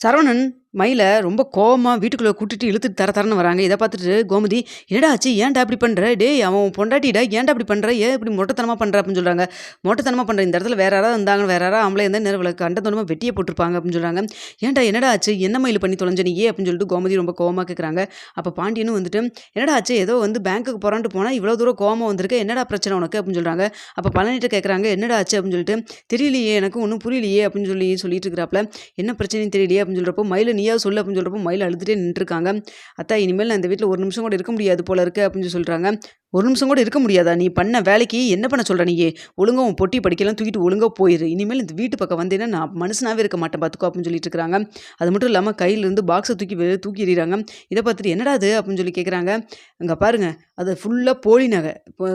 சரவணன் மயில ரொம்ப கோவமாக வீட்டுக்குள்ளே கூட்டிட்டு இழுத்துட்டு தர தரன்னு வராங்க. இதை பார்த்துட்டு கோமதி என்னடா ஆச்சு? ஏன்டா அப்படி பண்ணுற டேய் அவன் பொண்டாட்டிடா ஏன்டா அப்படி பண்ணுற ஏன் இப்படி மொட்டைத்தனமாக பண்ணுற அப்படின்னு சொல்கிறாங்க மொட்டைத்தனமாக பண்ணுற இந்த இடத்துல வேற யாராவது இருந்தாங்க வேற யாராவது ஆம்பளை இருந்தால் நேரம் விளக்கு அண்டத்தனமா வெட்டியே போட்டிருப்பாங்க அப்படின்னு சொல்கிறாங்க ஏன்டா என்னடா ஆச்சு? என்ன மயில் பண்ணி தொலைஞ்ச நீ? அப்படின்னு சொல்லிட்டு கோமதி ரொம்ப கோவமாக கேட்குறாங்க அப்போ பாண்டியனும் வந்துட்டு என்னடா ஆச்சு? ஏதோ வந்து பேங்க்குக்கு போகிறான்ட்டு போனால் இவ்வளோ தூரம் கோவமாக வந்திருக்க? என்னடா பிரச்சனை உனக்கு? அப்படின்னு சொல்கிறாங்க அப்போ பழனிட்ட கேட்குறாங்க என்னடா ஆச்சு? அப்படின்னு சொல்லிட்டு தெரியலையே எனக்கு ஒன்றும் புரியலையே அப்படின்னு சொல்லி சொல்லிட்டு இருக்கிறாப்ல என்ன பிரச்சனையும் தெரியலையே அப்படின்னு சொல்கிறப்போ மயில் நீயா சொல்லு அப்படின்னு சொல்கிறப்போ மயில் அழுதுகிட்டே நின்றுருக்காங்க. அத்தா இனிமேல் நான் இந்த வீட்டில் ஒரு நிமிஷம் கூட இருக்க முடியாது போல இருக்கு அப்படின்னு சொல்லி சொல்கிறாங்க ஒரு நிமிஷம் கூட இருக்க முடியாதா? நீ பண்ண வேலைக்கு என்ன பண்ண சொல்கிற நீயே? ஒழுங்கா உன் பொட்டி படிக்கலாம் தூக்கிட்டு ஒழுங்காக போயிரு. இனிமேல் இந்த வீட்டு பக்கம் வந்தேன்னா நான் மனுஷனாகவே இருக்க மாட்டேன் பார்த்துக்கோ அப்படின்னு சொல்லிட்டு இருக்கிறாங்க. அது மட்டும் இல்லாமல் கையிலேருந்து பாக்ஸை தூக்கி வெளியே தூக்கி எறிகிறாங்க. இதை பார்த்துட்டு என்னடா அது? அப்படின்னு சொல்லி கேட்குறாங்க அங்கே பாருங்கள் அது ஃபுல்லாக போலி நகை. இப்போ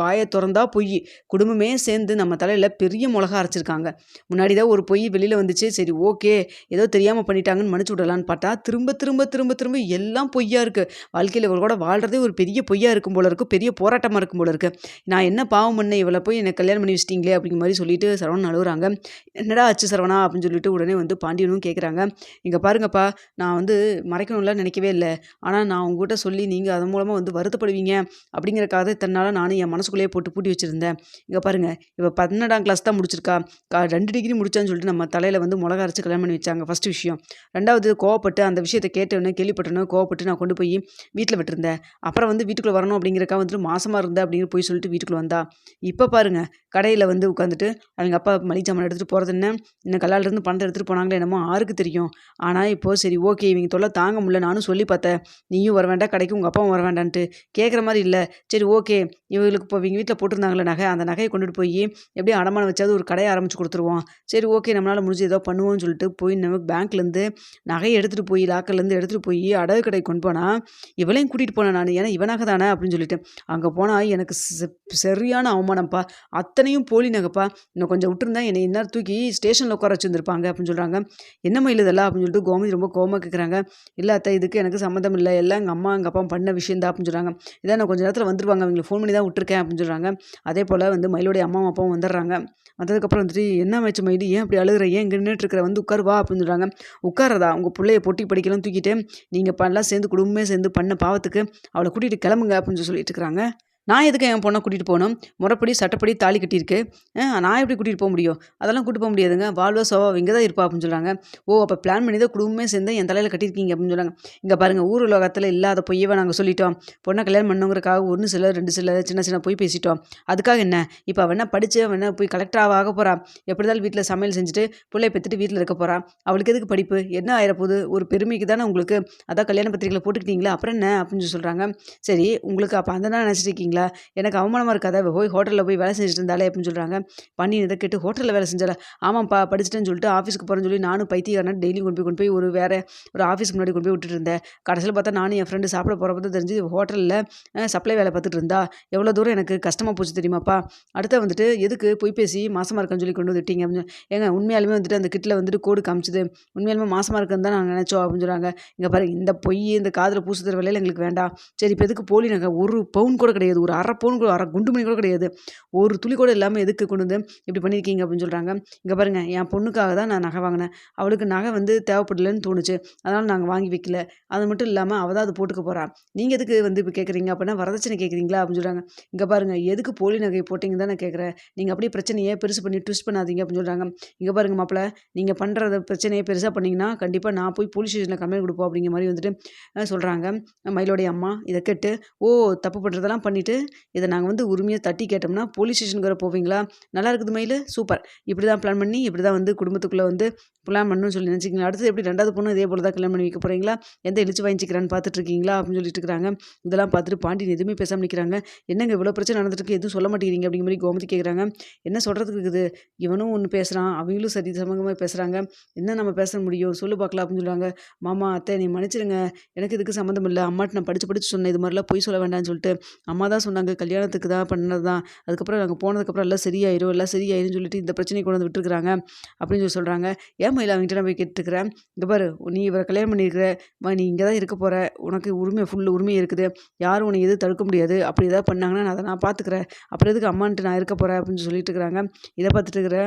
வாயை திறந்தா பொய். குடும்பமே சேர்ந்து நம்ம தலையில் பெரிய மிளகா அரைச்சிருக்காங்க. முன்னாடி தான் ஒரு பொய் வெளியில் வந்துச்சு. சரி ஓகே. ஏதோ தெரியாமல் பண்ணிட்டாங்கன்னு மன்னிச்சு விடலான்னு பார்த்தா திரும்ப திரும்ப திரும்ப திரும்ப எல்லாம் பொய்யா இருக்குது வாழ்க்கையில் கூட வாழ்கிறதே ஒரு பெரிய பொய்யா இருக்கும் போல இருக்குது பெரிய போராட்டமாக இருக்கும் போல இருக்குது நான் என்ன பாவம் பண்ண இவளை போய் எனக்கு கல்யாணம் பண்ணி வச்சிட்டிங்களே அப்படிங்கிற மாதிரி சொல்லிட்டு சரவணன் அழுகுறாங்க என்னடா ஆச்சு சரவணா? அப்படின்னு சொல்லிட்டு உடனே வந்து பாண்டியனும் கேட்குறாங்க இங்கே பாருங்கப்பா நான் வந்து மறைக்கணும்லாம் நினைக்கவே இல்லை. ஆனால் நான் உங்ககிட்ட சொல்லி நீங்கள் அதன் மூலமாக வந்து வருத்தப்படுவீங்க. அப்படிங்கிறக்காக தன்னால் நானும் என் மனசுக்குள்ளேயே போட்டு பூட்டி வச்சுருந்தேன். இங்கே பாருங்கள் இப்போ பன்னெண்டாம் கிளாஸ் தான் முடிச்சிருக்கா. கா ரெண்டு டிகிரி முடிச்சான்னு சொல்லிட்டு நம்ம தலையில் வந்து மிளகா அரைச்சி கல்யாணம் பண்ணி வச்சாங்க ஃபஸ்ட் விஷயம். ரெண்டாவது கோவப்பட்டு அந்த விஷயத்தை கேட்டோன்னே கேள்விப்பட்டோன்னே கோவப்பட்டு நான் கொண்டு போய் வீட்டில் விட்டுருந்தேன். அப்புறம் வந்து வீட்டுக்குள்ளே வரணும் அப்படிங்கிறக்கா வந்துட்டு மாசமாக இருந்தா அப்படின்னு போய் சொல்லிட்டு வீட்டுக்குள்ளே வந்தா. இப்போ பாருங்கள் கடையில் வந்து உட்காந்துட்டு அவங்க அப்பா மளிகை சாமான் எடுத்துகிட்டு போகிறது என்ன? இன்னும் கல்லாலேருந்து பணத்தை எடுத்துகிட்டு போனாங்களே என்னமோ ஆருக்கு தெரியும். ஆனால் இப்போது சரி ஓகே இவங்க தொல்லை தாங்க முடியல. நானும் சொல்லி பார்த்தேன் நீயும் வர வேண்டாம் கடைக்கு உங்கள் அப்பாவும் வர வேண்டான்ட்டு கேட்குற மாதிரி இல்லை. சரி ஓகே இவங்களுக்கு இப்போ இவங்க வீட்டில் போட்டிருந்தாங்களே நகை அந்த நகையை கொண்டுட்டு போய் எப்படியும் அடமானம் வச்சாவது ஒரு கடையை ஆரம்பித்து கொடுத்துருவோம். சரி ஓகே நம்மளால் முடிஞ்சு ஏதோ பண்ணுவோம்னு சொல்லிட்டு போய் நம்ம பேங்க்லேருந்து நகையை எடுத்துகிட்டு போய் லாக்கர்லேருந்து எடுத்துகிட்டு போய் அடகு கடைக்கு கொண்டு போனால் இவளையும் கூட்டிகிட்டு போனேன் நான். ஏன்னா இவனாக தானே அப்படின்னு சொல்லிட்டு. அங்கே போனால் எனக்கு சரியான அவமானம்ப்பா. அத்தனையும் போலி நகைப்பா. இன்னும் கொஞ்சம் விட்டுருந்தா என்னை இந்நேரம் தூக்கி ஸ்டேஷனில் உட்கார வச்சுருந்துருப்பாங்க அப்படின்னு சொல்கிறாங்க என்ன மயில் இதெல்லாம் அப்படின்னு சொல்லிட்டு கோமதி ரொம்ப கோமா கேட்குறாங்க இல்லை அத்தை இதுக்கு எனக்கு சம்மந்தம் இல்லை. எல்லாம் எங்கள் அம்மா எங்கள் அப்பா பண்ண விஷயம் தான் அப்படின்னு சொல்கிறாங்க இதான் நான் கொஞ்சம் நேரத்தில் வந்துருவாங்க. அவங்களுக்கு ஃபோன் பண்ணி தான் விட்டுருக்கேன் அப்படின்னு சொல்கிறாங்க அதே போல் வந்து மயிலுடைய அம்மாவும் அப்பாவும் வந்துடுறாங்க. வந்ததுக்கப்புறம் வந்துட்டு என்ன ஆச்சு மயில்? ஏன் அப்படி அழுகிற? ஏன் இங்கே நின்றுட்டு இருக்கிற? வந்து உட்காரு வா அப்படின்னு சொல்கிறாங்க உட்காரதா உங்கள் பிள்ளைய பொட்டி படிக்கலாம் தூக்கிட்டு. நீங்கள் பண்ணலாம் சேர்ந்து குடும்பமே சேர்ந்து பண்ண பாவத்துக்கு அவளை கூட்டிகிட்டு கிளம்புங்க அப்படின்னு சொல்லிட்டு இருக்கிறாங்க நான் எதுக்கு என் பொண்ணை கூட்டிகிட்டு போகணும்? முறைப்படி சட்டப்படி தாலி கட்டியிருக்கு. நான் எப்படி கூட்டிகிட்டு போக முடியும்? அதெல்லாம் கூட்டிட்டு போக முடியாதுங்க. வாழ்வா சோவா இங்கே தான் இருப்பா அப்படின்னு சொல்கிறாங்க ஓ அப்போ பிளான் பண்ணி தான் குடும்பமே சேர்ந்து என் தலையில் கட்டியிருக்கீங்க அப்படின்னு சொல்கிறாங்க இங்கே பாருங்கள் ஊர் உலகத்தில் இல்லாத பொய்யவை நாங்கள் சொல்லிட்டோம். பொண்ணை கல்யாணம் பண்ணுங்கிறக்காக ஒன்று சில ரெண்டு சில சின்ன சின்ன பொய் பேசிட்டோம். அதுக்காக என்ன? இப்போ அவன் என்ன படித்து அவன் போய் கலெக்டராக ஆக போகிறா எப்படி இருந்தாலும் வீட்டில் சமையல் செஞ்சுட்டு பிள்ளைய பெற்றுட்டு வீட்டில் இருக்க போகிறான் அவளுக்கு எதுக்கு படிப்பு? என்ன ஆயிரப்போகுது? ஒரு பெருமைக்கு தானே உங்களுக்கு? அதான் கல்யாண பத்திரிக்கையில் போட்டுக்கிட்டீங்களா அப்புறம் என்ன அப்படின்னு சொல்லி சொல்கிறாங்க சரி உங்களுக்கு அப்போ அந்த நினச்சிருக்கீங்க நினச்சிருக்கீங்களா எனக்கு அவமானமாக இருக்காதா போய் ஹோட்டலில் போய் வேலை செஞ்சுட்டு இருந்தாலே அப்படின்னு சொல்கிறாங்க பண்ணி இதை கேட்டு ஹோட்டலில் வேலை செஞ்சால ஆமாம்ப்பா படிச்சிட்டேன்னு சொல்லிட்டு ஆஃபீஸ்க்கு போகிறேன்னு சொல்லி நானும் பைத்தியக்காரன் டெய்லி கொண்டு போய் கொண்டு போய் ஒரு வேறு ஒரு ஆஃபீஸ் முன்னாடி கொண்டு போய் விட்டுட்டு இருந்தேன். கடைசியில் பார்த்தா நானும் என் ஃப்ரெண்டு சாப்பிட போகிறப்ப தான் தெரிஞ்சு ஹோட்டலில் சப்ளை வேலை பார்த்துட்டு இருந்தா. எவ்வளோ தூரம் எனக்கு கஷ்டமாக போச்சு தெரியுமாப்பா? அடுத்த வந்துட்டு எதுக்கு பொய் பேசி மாசமாக இருக்கேன்னு சொல்லி கொண்டு வந்துட்டீங்க அப்படின்னு சொல்லி, ஏங்க உண்மையாலுமே வந்துட்டு அந்த கிட்டில் வந்துட்டு கோடு காமிச்சது. உண்மையாலுமே மாசமாக இருக்குன்னு தான் நாங்கள் நினச்சோம் அப்படின்னு சொல்கிறாங்க இங்கே பாருங்க இந்த பொய் இந்த காதில் பூசுகிற வேலையில் எங்களுக்கு வேண்டாம். சரி இப்போ எதுக்கு போலி நாங்கள் ஒரு பவுன் கூட கிடையாது. ஒரு அரை பவுன் கூட அரை குண்டு மணி கூட கிடையாது. ஒரு துளி கூட இல்லாமல் எதுக்கு கொண்டு வந்து இப்படி பண்ணியிருக்கீங்க அப்படின்னு சொல்கிறாங்க இங்கே பாருங்கள் என் பொண்ணுக்காக தான் நான் நகை வாங்கினேன். அவளுக்கு நகை வந்து தேவைப்படலன்னு தோணுச்சு. அதனால் நாங்கள் வாங்கி வைக்கல. அது மட்டும் இல்லாமல் அவள் தான் அது போட்டுக்க போகிறா நீங்கள் எதுக்கு வந்து இப்போ கேட்குறீங்க அப்படின்னா வரதட்சணை கேட்குறீங்களா அப்படின்னு சொல்கிறாங்க இங்கே பாருங்கள் எதுக்கு போலி நகை போட்டிங்க தான் நான் கேட்குறேன் நீங்கள் அப்படியே பிரச்சனையே பெருசு பண்ணி ட்விஸ்ட் பண்ணாதீங்க அப்படின்னு சொல்கிறாங்க இங்கே பாருங்கள் மாப்பிள்ள நீங்கள் பண்ணுறத பிரச்சனையை பெருசாக பண்ணிங்கன்னா கண்டிப்பாக நான் போய் போலீஸ் ஸ்டேஷனில் கம்ப்ளைண்ட் கொடுப்போம் அப்படிங்கிற மாதிரி வந்துட்டு சொல்கிறாங்க மயிலோடைய அம்மா இதை கேட்டு ஓ தப்பு பண்ணுறதெல்லாம் பண்ணிவிட்டு இதை நாங்கள் வந்து உரிமையாக தட்டி கேட்டோம்னா போலீஸ் ஸ்டேஷனுக்கு வர போவீங்களா? நல்லா இருக்குது மயில்? சூப்பர். இப்படி தான் பிளான் பண்ணி இப்படி தான் வந்து குடும்பத்துக்குள்ளே வந்து பிளான் பண்ணணும்னு சொல்லி நினச்சிங்களா அடுத்து எப்படி ரெண்டாவது பொண்ணு இதே போல் தான் கல்யாணம் பண்ணி வைக்க போகிறீங்களா எந்த இழிச்சு வாங்கிக்கிறான்னு பார்த்துட்டு இருக்கீங்களா அப்படின்னு சொல்லிட்டு இருக்கிறாங்க. இதெல்லாம் பார்த்துட்டு பாண்டியன் எதுவுமே பேசாமல் நிற்கிறாங்க என்னங்க இவ்வளோ பிரச்சனை நடந்துட்டு எதுவும் சொல்ல மாட்டேங்கிறீங்க அப்படிங்கிற மாதிரி கோமதி கேட்குறாங்க என்ன சொல்கிறதுக்கு இருக்குது? இவனும் ஒன்று பேசுகிறான் அவங்களும் சரி சமங்கமாக பேசுகிறாங்க என்ன நம்ம பேச முடியும்? சொல்லு பார்க்கலாம் அப்படின்னு சொல்லுவாங்க மாமா அத்தை நீ மன்னிச்சிடுங்க எனக்கு இதுக்கு சம்மந்தம் இல்லை. அம்மாட்ட நான் படித்து படித்து சொன்னேன். இது மாதிரிலாம் பொய் சொல்ல வேண்டாம்னு சொல்லிட்டு அம்மா தான் சொன்னாங்க கல்யாணத்துக்கு தான் பண்ணது தான். அதுக்கப்புறம் நாங்கள் போனதுக்கப்புறம் எல்லாம் சரியாயிரும் எல்லாம் சரியாயிரும்னு சொல்லிட்டு இந்த பிரச்சனையை கொண்டு வந்து விட்டுருக்குறாங்க அப்படின்னு சொல்லி சொல்கிறாங்க ஏன் மயில் அவங்ககிட்ட நான் போய் கேட்டுக்கிறேன் இங்கே பாரு நீ இவரை கல்யாணம் பண்ணியிருக்கிற மா நீ இங்கே தான் இருக்க போகிற உனக்கு உரிமை ஃபுல் உரிமை இருக்குது. யாரும் உன்னை எதுவும் தடுக்க முடியாது. அப்படி ஏதாவது பண்ணாங்கன்னா நான் அதை நான் பார்த்துக்கிறேன். அப்புறம் எதுக்கு அம்மான்ட்டு நான் இருக்க போகிறேன் அப்படின்னு சொல்லிட்டு இருக்கிறாங்க இதை பார்த்துட்டு இருக்கிற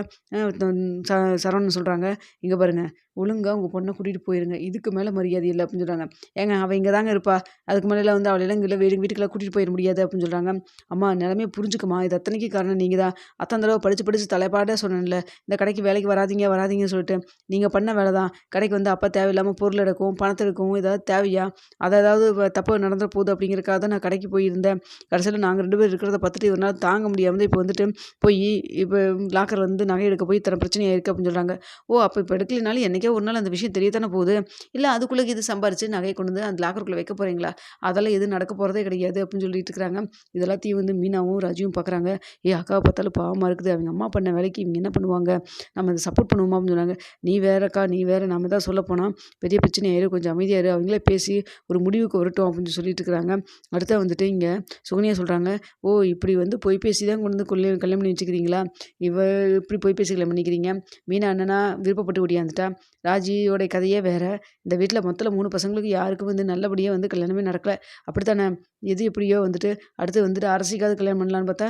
ச- சரவணன் சொல்கிறாங்க இங்கே பாருங்க ஒழுங்கா உங்கள் பொண்ணை கூட்டிகிட்டு போயிருங்க. இதுக்கு மேலே மரியாதை இல்லை அப்படின்னு சொல்கிறாங்க ஏங்க அவள் இங்கே தாங்க இருப்பா. அதுக்கு மேலே வந்து அவளெல்லாம் இங்கே வீடு வீட்டுக்கெல்லாம் கூட்டிகிட்டு போயிட முடியாது அப்படின்னு சொல்கிறாங்க அம்மா நிலமே புரிஞ்சுக்கம்மா. இது அத்தனைக்கு காரணம் நீங்கள் தான் அத்தனை தடவை படித்து படித்து தலைப்பாடாக சொன்னேன்ல. இந்த கடைக்கு வேலைக்கு வராதீங்க வராதீங்கன்னு சொல்லிட்டு நீங்கள் பண்ண வேலை தான் கடைக்கு வந்து அப்போ தேவையில்லாமல் பொருள் எடுக்கும் பணத்தை எடுக்கவும் ஏதாவது தேவையா? அதை ஏதாவது தப்பு நடந்துட போகுது அப்படிங்கிறக்காக தான் நான் கடைக்கு போயிருந்தேன். கடைசியில் நாங்கள் ரெண்டு பேர் இருக்கிறத பார்த்துட்டு ஒரு நாள் தாங்க முடியாமல் இப்போ வந்துட்டு போய் இப்போ லாக்கர் வந்து நகை எடுக்க போய் இத்தனை பிரச்சனையாக இருக்குது அப்படின்னு சொல்கிறாங்க ஓ அப்போ இப்போ எடுக்கலைனாலும் என்றைக்கே ஒரு நாள் அந்த விஷயம் தெரியத்தானே போகுது. இல்லை அதுக்குள்ளே இது சம்பாரிச்சு நகையை கொண்டு வந்து அந்த லாக்கருக்குள்ளே வைக்க போகிறீங்களா அதெல்லாம் எதுவும் நடக்க போகிறதே கிடையாது அப்படின்னு சொல்லிட்டு இருக்கிறாங்க. இதெல்லாத்தையும் வந்து மீனாவும் ராஜுவும் பார்க்குறாங்க ஏ அக்காவை பார்த்தாலும் பாவமாக இருக்குது. அவங்க அம்மா பண்ண வேலைக்கு இவங்க என்ன பண்ணுவாங்க? நம்ம அதை சப்போர்ட் பண்ணுவோமா? அப்படின்னு சொன்னாங்க. நீ வேறக்கா நீ வேற. நம்ம தான் சொல்ல போனால் பெரிய பிரச்சனை ஆயிரும். கொஞ்சம் அமைதியாக இரு. அவங்களே பேசி ஒரு முடிவுக்கு வரட்டும். அப்படின்னு சொல்லிட்டு இருக்கிறாங்க. அடுத்த வந்துட்டு இங்கே சுகன்யா சொல்கிறாங்க ஓ இப்படி வந்து பொய் பேசி தான் கொண்டு வந்து கொள்ளை கல்யாணம் பண்ணி வச்சுக்கிறீங்களா? இவ இப்படி பொய் பேசி கல்யாணம் பண்ணிக்கிறீங்க. மீனா அண்ணனா விருப்பப்பட்டு ஓடியாந்துட்டா. ராஜியோட கதையே வேறு. இந்த வீட்டில் மொத்தம் மூணு பசங்களுக்கு யாருக்கும் வந்து நல்லபடியாக வந்து கல்யாணமே நடக்கலை. அப்படித்தானே? எது எப்படியோ வந்துட்டு அடுத்து வந்துட்டு அரசிக்காவது கல்யாணம் பண்ணலான்னு பார்த்தா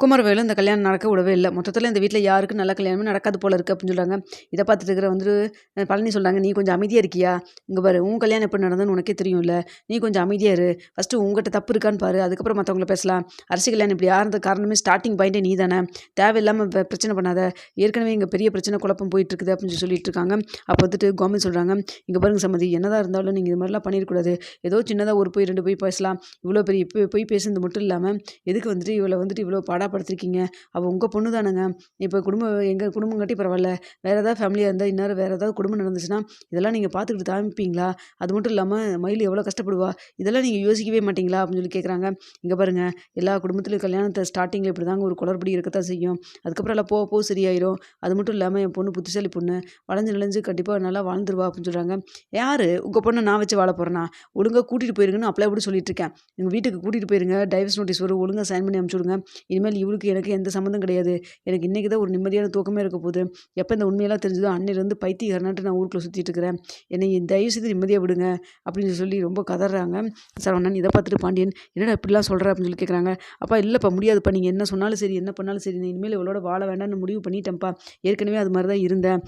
குமரவேலு இந்த கல்யாணம் நடக்க விடவே இல்லை. மொத்தத்தில் இந்த வீட்டில் யாருக்கும் நல்ல கல்யாணமே நடக்காது போல இருக்குது அப்படின்னு சொல்கிறாங்க இதை பார்த்துட்டு இருக்கிற வந்துட்டு பழனி சொல்கிறாங்க நீ கொஞ்சம் அமைதியாக இருக்கியா? இங்கே பாரு உன் கல்யாணம் எப்படி நடந்ததுன்னு உனக்கே தெரியும்ல. நீ கொஞ்சம் அமைதியாக இரு. ஃபஸ்ட்டு உங்கள்கிட்ட தப்பு இருக்கான்னு பாரு. அதுக்கப்புறம் மற்றவங்கள பேசலாம். அரசு கல்யாணம் இப்படி ஆகிறது காரணமே ஸ்டார்டிங் பாயிண்டே நீ தானே. தேவையில்லாமல் பிரச்சனை பண்ணாத. ஏற்கனவே இங்கே பெரிய பிரச்சனை குழப்பம் போயிட்டு இருக்குது அப்படின்னு சொல்லி சொல்லிட்டு இருக்காங்க. அப்போ வந்துட்டு கவர்மெண்ட் சொல்கிறாங்க இங்கே பாருங்க சம்மதி என்னதான் இருந்தாலும் நீங்கள் இது மாதிரிலாம் பண்ணிடக்கூடாது ஏதோ சின்னதாக ஒரு போய் ரெண்டு போய் பேசலாம். இவ்வளோ பெரிய இப்போ போய் பேசுனது மட்டும் இல்லாமல் எதுக்கு வந்துட்டு இவ்வளோ வந்துட்டு இவ்வளோ பாடாப்படுத்திருக்கீங்க. அவள் உங்கள் பொண்ணு தானேங்க. இப்போ குடும்பம் எங்கள் குடும்பம் கட்டி பரவாயில்ல வேறு ஏதாவது ஃபேமிலியாக இருந்தால் இன்னொரு வேறு ஏதாவது குடும்பம் நடந்துச்சுன்னா இதெல்லாம் நீங்கள் பார்த்துக்கிட்டு தாமிப்பீங்களா அது மட்டும் இல்லாமல் மயில் எவ்வளோ கஷ்டப்படுவா? இதெல்லாம் நீங்கள் யோசிக்கவே மாட்டீங்களா? அப்படின்னு சொல்லி கேட்குறாங்க இங்கே பாருங்கள் எல்லா குடும்பத்துலையும் கல்யாணத்தை ஸ்டார்டிங்கில் இப்படி தாங்க ஒரு குளறுபடி இருக்கத்தான் செய்யும். அதுக்கப்புறம் எல்லாம் போக போக சரியாயிரும். அது மட்டும் இல்லாமல் என் பொண்ணு புத்திசாலி பொண்ணு. வளைஞ்சு நெளிஞ்சு கண்டிப்பாக நல்லா வாழ்ந்துருவா அப்படின்னு சொல்கிறாங்க யார்? உங்கள் பொண்ணை நான் வச்சு வாழ போகிறேன்னா ஒழுங்காக கூட்டிகிட்டு போயிருங்கன்னு அப்ளை கூட சொல்லிட்டு இருக்கேன். எங்கள் வீட்டுக்கு கூட்டிகிட்டு போயிருங்க. டைவர்ஸ் நோட்டீஸ் வரும். ஒழுங்காக சைன் பண்ணி அனுப்பிச்சுடுங்க இனிமேல் இவளுக்கு எனக்கு எந்த சம்மந்தம் கிடையாது. எனக்கு இன்றைக்கி தான் ஒரு நிம்மதியான தூக்கமே இருக்க போகுது. எப்போ இந்த உண்மையெல்லாம் தெரிஞ்சதோ அன்னிலேருந்து பைத்தியக்காரனாட்டு நான் ஊருக்குள்ளே சுற்றிட்டு இருக்கிறேன். என்னை தயவு செய்து நிம்மதியாக விடுங்க அப்படின்னு சொல்லி ரொம்ப கதறாங்க. சரவணன் இதை பார்த்துட்டு பாண்டியன் என்னடா இப்படிலாம் சொல்கிற அப்படின்னு சொல்லி கேட்குறாங்க அப்பா இல்லைப்பா முடியாதுப்பா. நீங்கள் என்ன சொன்னாலும் சரி என்ன பண்ணாலும் சரி நான் இனிமேல் இவளோட வாழ வேண்டாம்னு முடிவு பண்ணிட்டேன்ப்பா. ஏற்கனவே அது மாதிரி தான் இருந்தேன்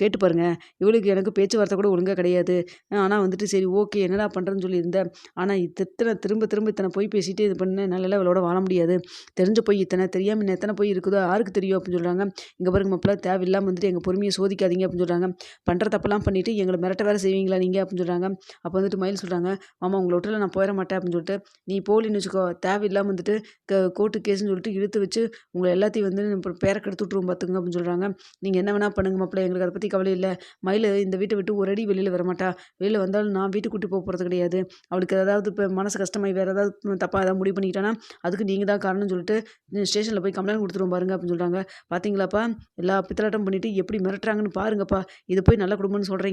கேட்டு பாருங்க. இவளுக்கு எனக்கு பேச்சுவார்த்தை கூட ஒழுங்காக கிடையாது. ஆனால் வந்துட்டு சரி ஓகே என்னடா பண்ணுறேன்னு சொல்லி இருந்தேன் ஆனால் இத்தனை திரும்ப திரும்ப இத்தனை போய் பேசிட்டு இது பண்ண நல்லா இவளோட வாழ முடியாது. தெரிஞ்ச போய் இத்தனை தெரியாமல் இன்னும் எத்தனை போய் இருக்குதோ யாருக்கு தெரியும் அப்படின்னு சொல்கிறாங்க இங்கே பாருங்க மாப்பிள்ள தேவையில்லாமல் வந்துட்டு எங்கள் பொறுமையை சோதிக்காதீங்க அப்படின்னு சொல்கிறாங்க பண்ணுற தப்பெல்லாம் பண்ணிவிட்டு எங்களை மிரட்ட வேலை செய்வீங்களா நீங்கள் அப்படின்னு சொல்கிறாங்க அப்போ வந்துட்டு மயில் சொல்கிறாங்க மாமா உங்களை விட்டுல நான் போயிட மாட்டேன் அப்படின்னு சொல்லிட்டு நீ போலின்னு வச்சுக்கோ தேவையில்லாமல் வந்துட்டு க கோர்ட்டு கேஸ்ன்னு சொல்லிட்டு இழுத்து வச்சு உங்களை எல்லாத்தையும் வந்து பேரை கெடுத்து விட்ருவோம் பார்த்துங்க அப்படின்னு சொல்கிறாங்க நீங்கள் என்ன வேணால் பண்ணுங்க மாப்பிள்ள எங்களுக்கு அதை பற்றி கவலை இல்லை. மயில் இந்த வீட்டை விட்டு ஒரு அடி வெளியில் வரமாட்டா வெளியில் வந்தாலும் நான் வீட்டுக்கு கூட்டி போக போகிறது கிடையாது. அவளுக்கு ஏதாவது இப்போ மனசு கஷ்டமாகி வேறு ஏதாவது தப்பாக ஏதாவது முடிவு பண்ணிக்கிட்டானா அதுக்கு நீங்கள் தான் காரணம்னு சொல்லிட்டு ஸ்டேஷனில் போய் கம்ப்ளைண்ட் கொடுத்துருவோம் பாருங்க அப்படின்னு சொல்கிறாங்க பார்த்தீங்களாப்பா எல்லா பித்தலாட்டம் பண்ணிவிட்டு எப்படி மிரட்டுறாங்கன்னு பாருங்கப்பா. இது போய் நல்ல குடும்பம்னு சொல்கிறீங்க